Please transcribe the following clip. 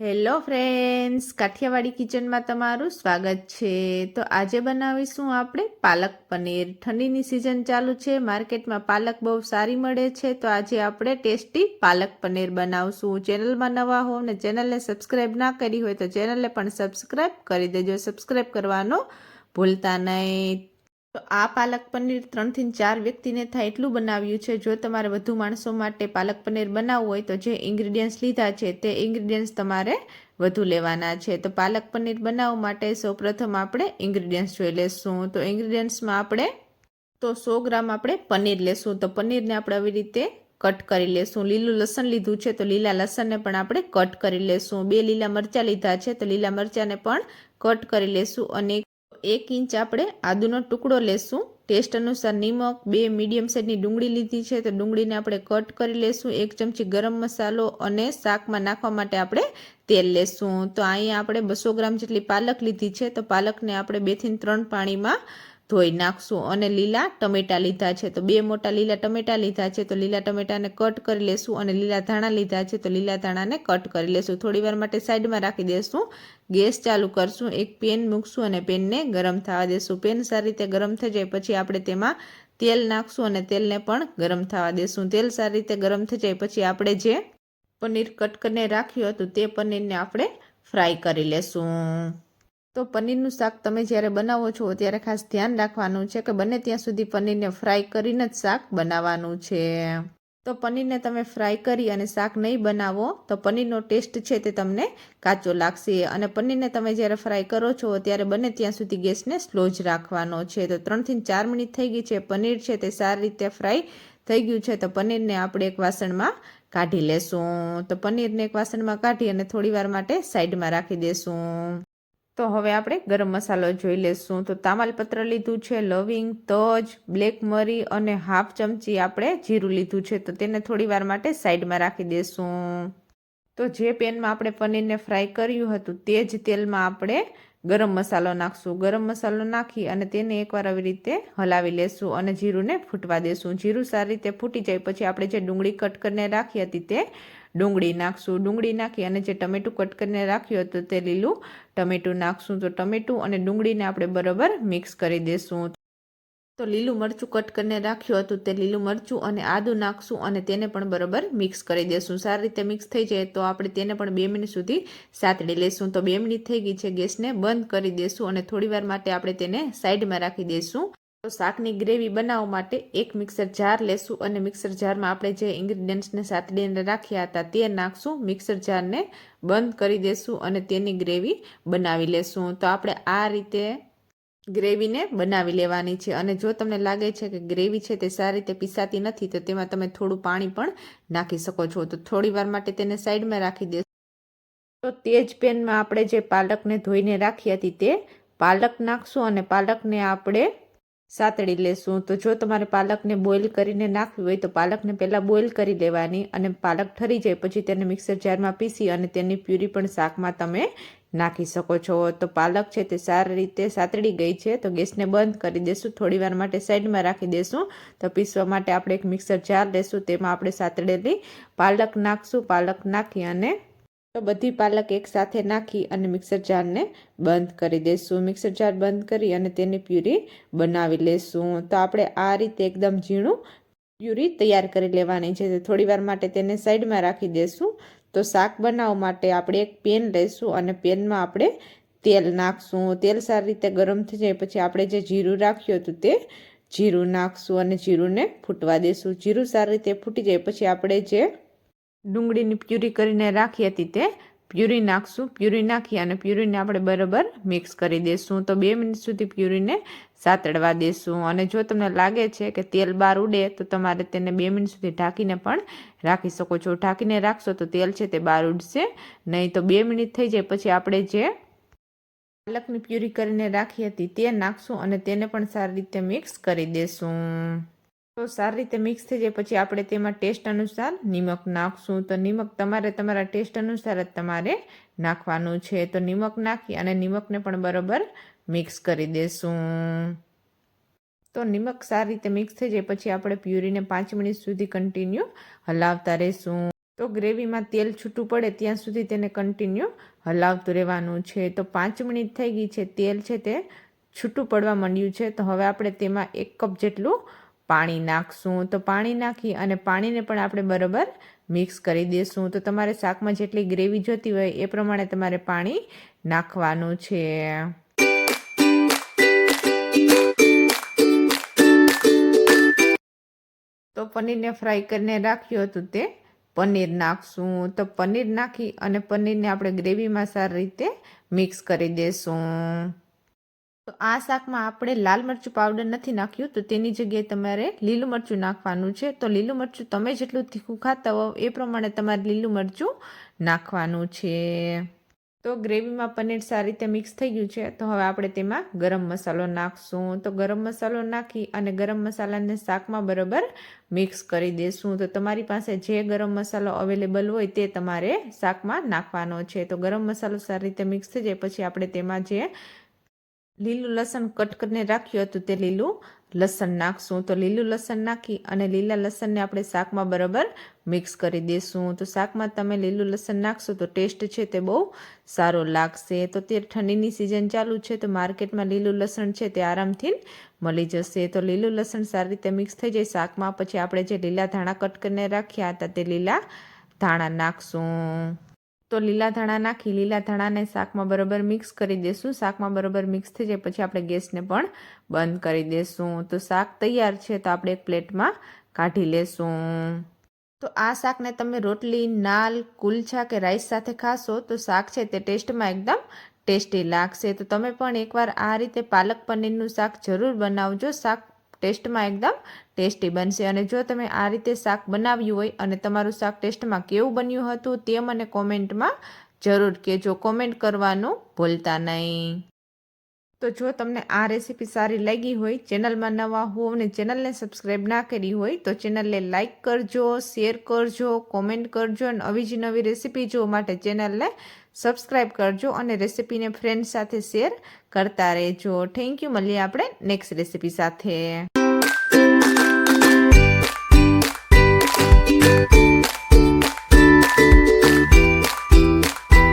Hello friends Kathiawadi કિચનમાં તમારું સ્વાગત છે. તો આજે બનાવીશું આપણે પાલક પનીર. ઠંડીની સિઝન ચાલુ છે. માર્કેટમાં પાલક બહુ સારી મળે છે. તો આજે આપણે ટેસ્ટી પાલક પનીર બનાવશું. ચેનલમાં નવા હો ને ચેનલને સબસ્ક્રાઈબ ના કરી હોય તો ચેનલને પણ સબસ્ક્રાઈબ કરી દેજો. સબસ્ક્રાઈબ કરવાનો ભૂલતા નહીં. તો આ પાલક પનીર ત્રણથી ચાર વ્યક્તિને થાય એટલું બનાવ્યું છે. જો તમારે વધુ માણસો માટે પાલક પનીર બનાવવું હોય તો જે ઇન્ગ્રીડિયન્ટ્સ લીધા છે તે ઇન્ગ્રીડિયન્ટ્સ તમારે વધુ લેવાના છે. તો પાલક પનીર બનાવવા માટે સૌપ્રથમ આપણે ઇન્ગ્રીડિયન્ટ્સ જોઈ લેશું. તો ઇન્ગ્રીડિયન્ટ્સમાં આપણે તો સો ગ્રામ આપણે પનીર લેશું. તો પનીરને આપણે આવી રીતે કટ કરી લેશું. લીલું લસણ લીધું છે તો લીલા લસણને પણ આપણે કટ કરી લેશું. બે લીલા મરચાં લીધા છે તો લીલા મરચાંને પણ કટ કરી લેશું. અને એક ઇંચ આપણે આદુનો ટુકડો લેશું. ટેસ્ટ અનુસાર નિમક, બે મીડિયમ સાઇઝની ડુંગળી લીધી છે, તો ડુંગળીને આપણે કટ કરી લેશું. એક ચમચી ગરમ મસાલો અને શાકમાં નાખવા માટે આપણે તેલ લેશું. તો અહીંયા આપણે બસો ગ્રામ જેટલી પાલક લીધી છે, તો પાલકને આપણે બેથી ત્રણ પાણીમાં ધોઈ નાખશું અને લીલા ટમેટા લીધા છે. તો બે મોટા લીલા ટમેટા લીધા છે. તો લીલા ટમેટાને કટ કરી લેશું અને લીલા ધાણા લીધા છે. તો લીલા ધાણાને કટ કરી લેશું. થોડીવાર માટે સાઈડમાં રાખી દેશું. ગેસ ચાલુ કરશું. એક પેન મૂકશું અને પેનને ગરમ થવા દેશું. પેન સારી રીતે ગરમ થઈ જાય પછી આપણે તેમાં તેલ નાખશું અને તેલને પણ ગરમ થવા દેશું. તેલ સારી રીતે ગરમ થઈ જાય પછી આપણે જે પનીર કટ કરીને રાખ્યું હતું તે પનીરને આપણે ફ્રાય કરી લેશું. તો પનીરનું શાક તમે જ્યારે બનાવો છો, ત્યારે ખાસ ધ્યાન રાખવાનું છે કે બને ત્યાં સુધી પનીરને ફ્રાય કરીને જ શાક બનાવવાનું છે. તો પનીરને તમે ફ્રાય કરી અને શાક નહીં બનાવો, તો પનીરનો ટેસ્ટ છે તે તમને કાચો લાગશે. અને પનીરને તમે જ્યારે ફ્રાય કરો છો, ત્યારે બને ત્યાં સુધી ગેસને સ્લો જ રાખવાનો છે. તો ત્રણથી ચાર મિનિટ થઈ ગઈ છે, પનીર છે તે સારી રીતે ફ્રાય થઈ ગયું છે, તો પનીરને આપણે એક વાસણમાં કાઢી લેશું. તો પનીરને એક વાસણમાં કાઢી અને થોડી વાર માટે સાઈડમાં રાખી દેશું. તો હવે આપણે ગરમ મસાલો જોઈ લેશું. તો તામાલપત્ર લીધું છે, લવિંગ, તજ, બ્લેક મરી અને હાફ ચમચી આપણે જીરું લીધું છે. તો તેને થોડી વાર માટે સાઈડમાં રાખી દેશું. તો જે પેનમાં આપણે પનીરને ફ્રાય કર્યું હતું તે જ તેલમાં આપણે ગરમ મસાલો નાખશું. ગરમ મસાલો નાખી અને તેને એકવાર આવી રીતે હલાવી લેશું અને જીરુંને ફૂટવા દેશું. જીરું સારી રીતે ફૂટી જાય પછી આપણે જે ડુંગળી કટ કરીને રાખી હતી તે ડુંગળી નાખશું. ડુંગળી નાખી અને જે ટમેટું કટ કરીને રાખ્યું હતું તે લીલું ટમેટું નાખશું. તો ટમેટું અને ડુંગળીને આપણે બરાબર મિક્સ કરી દઈશું તો લીલું મરચું કટ કરીને રાખ્યું હતું તે લીલું મરચું અને આદું નાખશું અને તેને પણ બરાબર મિક્સ કરી દઈશું સારી રીતે મિક્સ થઈ જાય તો આપણે તેને પણ બે મિનિટ સુધી સાતડી લઈશું તો બે મિનિટ થઈ ગઈ છે ગેસને બંધ કરી દઈશું અને થોડીવાર માટે આપણે તેને સાઈડમાં રાખી દઈશું તો શાકની ગ્રેવી બનાવવા માટે એક મિક્સર જાર લેશું અને મિક્સર જારમાં આપણે જે ઇન્ગ્રીડિયન્ટ્સને સાતડીને રાખ્યા હતા તે નાખશું. મિક્સર જારને બંધ કરી દેશું અને તેની ગ્રેવી બનાવી લેશું. તો આપણે આ રીતે ગ્રેવીને બનાવી લેવાની છે. અને જો તમને લાગે છે કે ગ્રેવી છે તે સારી રીતે પીસાતી નથી, તો તેમાં તમે થોડું પાણી પણ નાખી શકો છો. તો થોડી વાર માટે તેને સાઈડમાં રાખી દેશો. તો તે જ પેનમાં આપણે જે પાલકને ધોઈને રાખી હતી તે પાલક નાખશું અને પાલકને આપણે સાતળી લેશું. તો જો તમારે પાલકને બોઇલ કરીને નાખવી હોય તો પાલકને પહેલાં બોઇલ કરી લેવાની અને પાલક ઠરી જાય પછી તેને મિક્સર જારમાં પીસી અને તેની પ્યુરી પણ શાકમાં તમે નાખી શકો છો. તો પાલક છે તે સારી રીતે સાતળી ગઈ છે તો ગેસને બંધ કરી દેશું. થોડીવાર માટે સાઈડમાં રાખી દેશું. તો પીસવા માટે આપણે એક મિક્સર જાર લેશું. તેમાં આપણે સાતળેલી પાલક નાખશું. પાલક નાખી અને તો બધી પાલક એકસાથે નાખી અને મિક્સર જારને બંધ કરી દઈશું મિક્સર જાર બંધ કરી અને તેની પ્યુરી બનાવી લેશું. તો આપણે આ રીતે એકદમ ઝીણું પ્યુરી તૈયાર કરી લેવાની છે. થોડી વાર માટે તેને સાઈડમાં રાખી દઈશું તો શાક બનાવવા માટે આપણે એક પેન લઈશું અને પેનમાં આપણે તેલ નાખશું. તેલ સારી રીતે ગરમ થઈ જાય પછી આપણે જે જીરું રાખ્યું હતું તે જીરું નાખશું અને જીરુંને ફૂટવા દઈશું જીરું સારી રીતે ફૂટી જાય પછી આપણે જે ડુંગળીની પ્યુરી કરીને રાખી હતી તે. પ્યુરી નાખશું, પ્યુરી નાખી અને પ્યુરીને આપણે બરાબર મિક્સ કરી દઈશું તો બે મિનિટ સુધી પ્યુરીને સાતડવા દઈશું અને જો તમને લાગે છે કે તેલ બહાર ઉડે, તો તમારે તેને બે મિનિટ સુધી ઢાંકીને પણ રાખી શકો છો. ઢાંકીને રાખશો તો તેલ છે તે બહાર ઉડશે નહીં તો બે મિનિટ થઈ જાય. પછી આપણે જે પાલકની પ્યુરી કરીને રાખી હતી તે નાખશું અને તેને પણ સારી રીતે મિક્સ કરી દઈશું તો સારી રીતે મિક્સ થઈ જાય. પછી આપણે તેમાં ટેસ્ટ અનુસાર નિમક નાખશું. તો નિમક તમારે તમારા ટેસ્ટ અનુસાર જ તમારે નાખવાનું છે. તો નિમક નાખી અને નિમકને પણ બરાબર મિક્સ કરી દેશું. તો નિમક સારી રીતે મિક્સ થઈ જાય. પછી આપણે પ્યુરીને પાંચ મિનિટ સુધી કન્ટિન્યુ હલાવતા રહેશું. તો ગ્રેવીમાં તેલ છૂટું પડે ત્યાં સુધી તેને કન્ટિન્યુ હલાવતું રહેવાનું છે. તો પાંચ મિનિટ થઈ ગઈ છે. તેલ છે તે છૂટું પડવા માંડ્યું છે. તો હવે આપણે તેમાં એક કપ જેટલું પાણી નાખશું તો પાણી નાખી અને પાણીને પણ આપણે બરાબર મિક્સ કરી દઈશું તો તમારે શાકમાં જેટલી ગ્રેવી જોતી હોય એ પ્રમાણે તમારે પાણી નાખવાનું છે. તો પનીરને ફ્રાય કરીને રાખ્યું હતું તે પનીર નાખશું. તો પનીર નાખી અને પનીરને આપણે ગ્રેવીમાં સારી રીતે મિક્સ કરી દઈશું તો આ શાકમાં આપણે લાલ મરચું પાવડર નથી નાખ્યું, તો તેની જગ્યાએ તમારે લીલું મરચું નાખવાનું છે. તો લીલું મરચું તમે જેટલું તીખું ખાતા હોવ એ પ્રમાણે તમારે લીલું મરચું નાખવાનું છે. તો ગ્રેવીમાં પનીર સારી રીતે મિક્સ થઈ ગયું છે. તો હવે આપણે તેમાં ગરમ મસાલો નાખશું. તો ગરમ મસાલો નાખી અને ગરમ મસાલાને શાકમાં બરાબર મિક્સ કરી દેશું. તો તમારી પાસે જે ગરમ મસાલો અવેલેબલ હોય તે તમારે શાકમાં નાખવાનો છે. તો ગરમ મસાલો સારી રીતે મિક્સ થઈ જાય. પછી આપણે તેમાં જે લીલું લસણ કટ કરીને રાખ્યું હતું તે લીલું લસણ નાખશું. તો લીલું લસણ નાખી અને લીલા લસણને આપણે શાકમાં બરાબર મિક્સ કરી દઈશું તો શાકમાં તમે લીલું લસણ નાખશો તો ટેસ્ટ છે તે બહુ સારો લાગશે. તો તે ઠંડીની સિઝન ચાલુ છે તો માર્કેટમાં લીલું લસણ છે તે આરામથી મળી જશે. તો લીલું લસણ સારી રીતે મિક્સ થઈ જાય શાકમાં. પછી આપણે જે લીલા ધાણા કટ કરીને રાખ્યા હતા તે લીલા ધાણા નાખશું. તો લીલા ધાણા નાખી, લીલા ધાણાને શાકમાં બરાબર મિક્સ કરી દઈશું શાકમાં બરાબર મિક્સ થઈ જાય પછી આપણે ગેસને પણ બંધ કરી દઈશું તો શાક તૈયાર છે તો આપણે એક પ્લેટમાં કાઢી લેશું. તો આ શાકને તમે રોટલી, નાલ, કુલછા કે રાઈસ સાથે ખાશો તો શાક છે તે ટેસ્ટમાં એકદમ ટેસ્ટી લાગશે. તો તમે પણ એકવાર આ રીતે પાલક પનીરનું શાક જરૂર બનાવજો. શાક ટેસ્ટમાં એકદમ ટેસ્ટી બનશે. અને જો તમે આ રીતે શાક બનાવ્યું હોય અને તમારું શાક ટેસ્ટમાં કેવું બન્યું હતું તે મને કોમેન્ટમાં જરૂર કહેજો. કોમેન્ટ કરવાનું ભૂલતા નહીં. તો જો તમને આ રેસીપી સારી લાગી હોય, ચેનલમાં નવા હો અને ચેનલને સબસ્ક્રાઈબ ના કરી હોય, તો ચેનલને લાઇક કરજો, શેર કરજો, કોમેન્ટ કરજો અને આવી જ નવી રેસીપી જોવા માટે ચેનલને સબસ્ક્રાઈબ કરજો અને રેસીપીને ફ્રેન્ડ સાથે શેર કરતા રહેજો. થેન્ક યુ મળીએ આપણે નેક્સ્ટ રેસીપી સાથે.